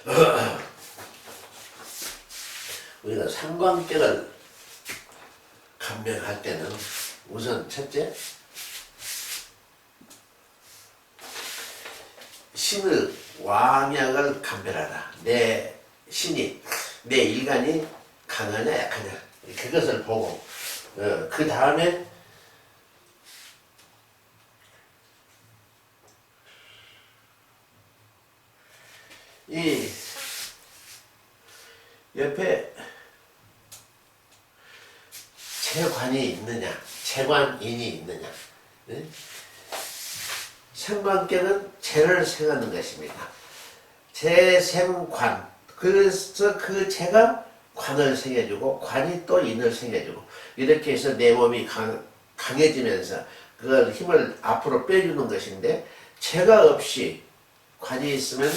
우리가 상관계를 감명할 때는 우선 첫째 신의 왕약을 감별하라. 내 신이 내 일간이 강하냐 약하냐 그것을 보고 어, 그 다음에 이 옆에 재관이 있느냐, 재관인이 있느냐. 네? 생관계는 재를 생하는 것입니다. 재생관. 그래서 그 재가 관을 생해주고 관이 또 인을 생해주고 이렇게 해서 내 몸이 강, 강해지면서 그걸 힘을 앞으로 빼주는 것인데 재가 없이 관이 있으면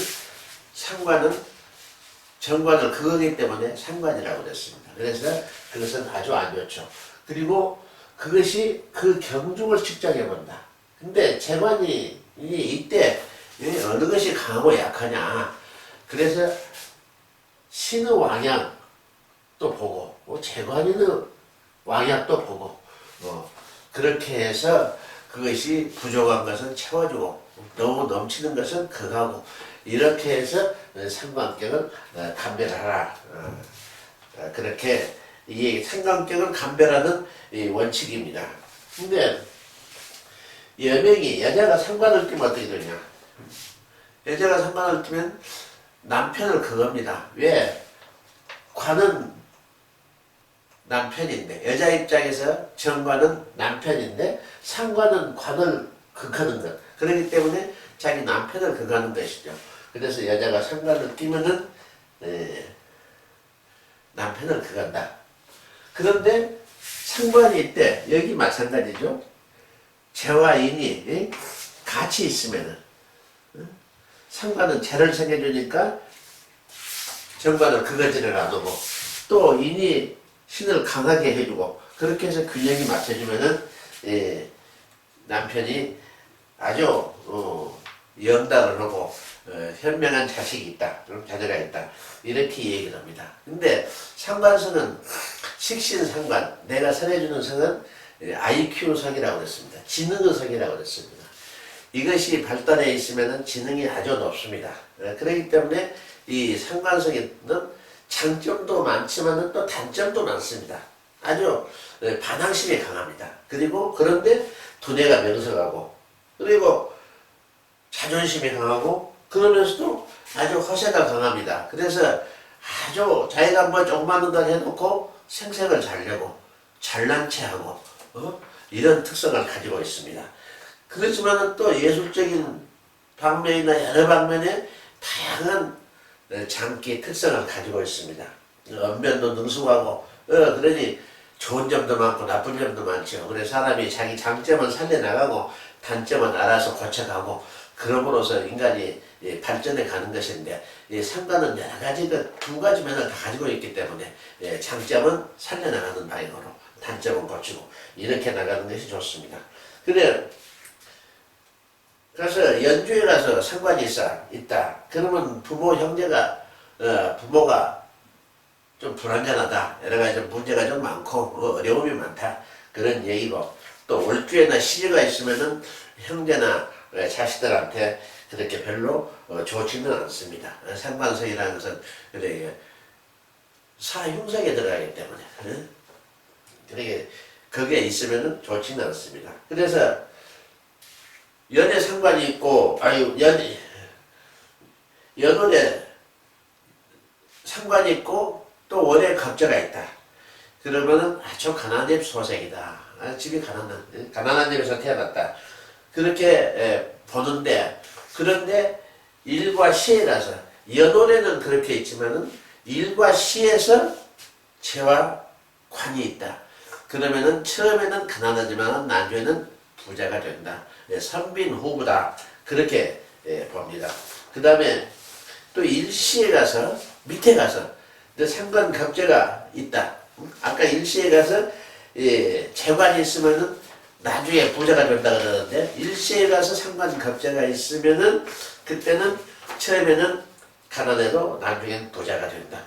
상관은 정관을 그거기 때문에 상관이라고 그랬습니다. 그래서 그것은 아주 안 좋죠. 그리고 그것이 그 경중을 측정해 본다. 근데 재관이 이- 이때 이 어느 것이 강하고 약하냐. 그래서 신의 왕약도 보고 뭐 재관이는 왕약도 보고 어, 그렇게 해서 그것이 부족한 것은 채워주고 너무 넘치는 것은 극하고 이렇게 해서 상관격을 어, 감별하라. 어, 어, 그렇게 이 상관격을 감별하는 이 원칙입니다. 근데 여명이 여자가 상관을 끼면 어떻게 되냐? 여자가 상관을 끼면 남편을 그겁니다. 왜? 관은 남편인데 여자 입장에서 정관은 남편인데 상관은 관을 극하는 것. 그렇기 때문에 자기 남편을 극하는 것이죠. 그래서 여자가 상관을 끼면은 에, 남편을 극한다. 그런데 상관이 있대. 여기 마찬가지죠. 재와 인이 에? 같이 있으면은 어? 상관은 재를 생겨주니까 정관을 그거지를 놔두고 또 인이 신을 강하게 해주고 그렇게 해서 균형이 맞춰지면은 예, 남편이 아주 어, 영달을 하고 어, 현명한 자식이 있다, 그럼 자녀가 있다 이렇게 얘기를 합니다. 근데 상관성은 식신상관, 내가 설해주는 성은 IQ 성이라고 그랬습니다. 지능의 성이라고 그랬습니다. 이것이 발달해 있으면 지능이 아주 높습니다. 어, 그렇기 때문에 이 상관성에는 장점도 많지만 또 단점도 많습니다. 아주 어, 반항심이 강합니다. 그리고 그런데 두뇌가 명석하고 그리고 자존심이 강하고 그러면서도 아주 허세가 강합니다. 그래서 아주 자기가 뭐 조그마한 걸 해놓고 생색을 잘 내고 잘난 체하고 어? 이런 특성을 가지고 있습니다. 그렇지만 또 예술적인 방면이나 여러 방면에 다양한 어, 장기 특성을 가지고 있습니다. 언변도 능숙하고 어, 그러니 좋은 점도 많고 나쁜 점도 많죠. 그래서 사람이 자기 장점은 살려나가고 단점은 알아서 고쳐가고 그럼으로써 인간이 예, 발전해 가는 것인데 이 상관은 여러 가지 그두 가지 면을 다 가지고 있기 때문에 예, 장점은 살려나가는 방향으로 단점은 고치고 이렇게 나가는 것이 좋습니다. 그래 그래서 연주에 가서 상관이 있어 있다. 그러면 부모 형제가 어, 부모가 좀 불안전하다. 여러 가지 좀 문제가 좀 많고 어, 어려움이 많다. 그런 얘기고 또 월주에나 시제가 있으면은 형제나 어, 자식들한테 그렇게 별로 어, 좋지는 않습니다. 어, 상관성이라는 것은 그래 사흉성에 들어가기 때문에 어? 그러게 그게 있으면은 좋지는 않습니다. 그래서 연애 상관이 있고 아유 연애 연월에 상관이 있고 또 월에 갑자가 있다. 그러면은 아주 가난한 집 소생이다. 아, 집이 가난한 예, 가난한 집에서 태어났다. 그렇게 에, 보는데 그런데 일과 시에라서 연월에는 그렇게 있지만은 일과 시에서 재와 관이 있다. 그러면은 처음에는 가난하지만 나중에는 부자가 된다. 예, 선빈 후보다 그렇게 예, 봅니다. 그 다음에 또 일시에 가서 밑에 가서 또 상관갑제가 있다. 아까 일시에 가서 예, 재관이 있으면은 나중에 부자가 된다 그러는데 일시에 가서 상관갑제가 있으면은 그때는 처음에는 가난해도 나중엔 부자가 된다.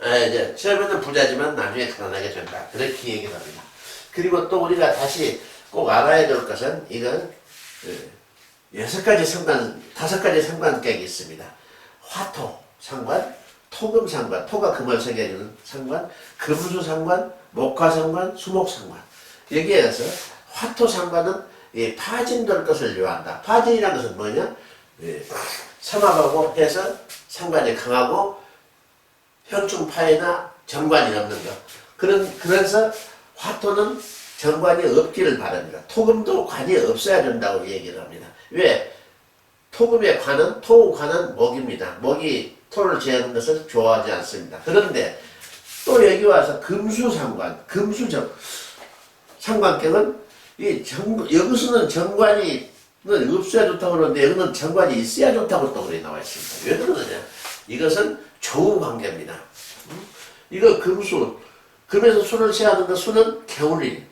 아, 이제 처음에는 부자지만 나중에 가난하게 된다. 그렇게 얘기를 합니다. 그리고 또 우리가 다시 꼭 알아야 될 것은 이건 예, 여섯 가지 상관, 다섯 가지 상관격이 있습니다. 화토 상관, 토금 상관, 토가 금을 새겨주는 상관, 금수 상관, 목화 상관, 수목 상관. 여기에서 화토 상관은 이 파진될 것을 요한다. 파진이라는 것은 뭐냐? 예, 삼합하고 해서 상관이 강하고 현충파이나 정관이 없는 것. 그런, 그래서 화토는 정관이 없기를 바랍니다. 토금도 관이 없어야 된다고 얘기를 합니다. 왜? 토금의 관은, 토관은 목입니다. 목이 토를 제하는 것을 좋아하지 않습니다. 그런데 또 여기 와서 금수상관, 금수정, 상관격은 이 정, 여기서는 정관이 없어야 좋다고 그러는데 여기는 정관이 있어야 좋다고 또 그래 나와 있습니다. 왜 그러느냐? 이것은 조우 관계입니다. 음? 이거 금수, 금에서 수를 세하는 거 수는 겨울이.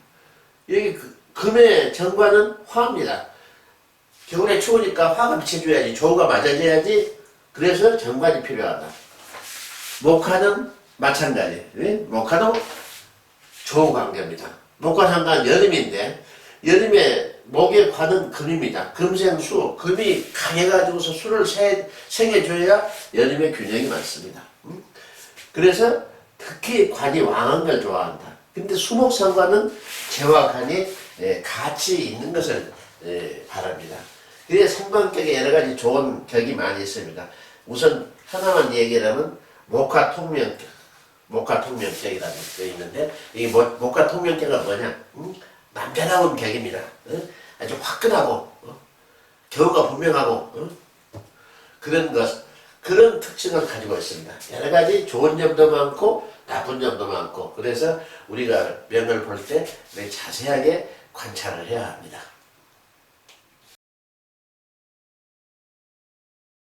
여기 그- 금의 정관은 화입니다. 겨울에 추우니까 화가 비춰줘야지, 조우가 맞아줘야지. 그래서 정관이 필요하다. 목화는 마찬가지. 예? 목화도 조우 관계입니다. 목화 상관 여름인데 여름에 목의 관은 금입니다. 금생수, 금이 강해가지고서 수를 세, 생해줘야 여름에 균형이 많습니다. 음? 그래서 특히 관이 왕한 걸 좋아한다. 근데 수목상관은 재와 관이 예, 같이 있는 것을 예, 바랍니다. 그래서 상관격에 여러 가지 좋은 격이 많이 있습니다. 우선 하나만 얘기를 하면 목화 통명격, 목화 통명격이라는 게 있는데 이 목- 목화 통명격은 뭐냐? 음? 남자다운 격입니다. 어? 아주 화끈하고 어? 겨우가 분명하고 어? 그런 것 그런 특징을 가지고 있습니다. 여러 가지 좋은 점도 많고 나쁜 점도 많고 그래서 우리가 면을 볼 때 자세하게 관찰을 해야 합니다.